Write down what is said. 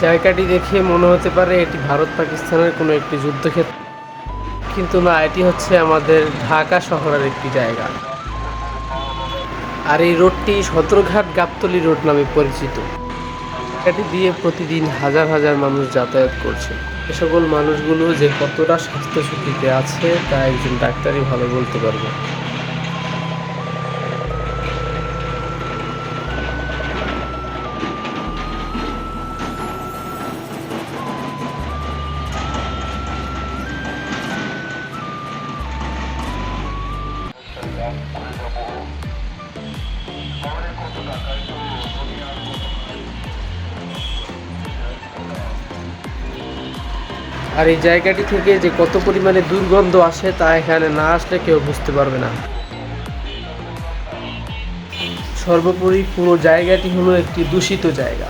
জায়গাটি দেখে মনে হতে পারে এটি ভারত পাকিস্তানের কোনো একটি যুদ্ধক্ষেত্র। কিন্তু না, এটি হচ্ছে আমাদের ঢাকা শহরের একটি জায়গা। আর এই রোডটি সদরঘাট গাবতলি রোড নামে পরিচিত। এটি দিয়ে প্রতিদিন হাজার হাজার মানুষ যাতায়াত করছে। এ সকল মানুষগুলো যে কতটা স্বাস্থ্য ঝুঁকিতে আছে তা একজন ডাক্তারই ভালো বলতে পারবে। আর এই জায়গাটি থেকে যে কত পরিমাণে দুর্গন্ধ আসে তা এখানে না আসলে কেউ বুঝতে পারবে না। সর্বোপরি পুরো জায়গাটি হলো একটি দূষিত জায়গা।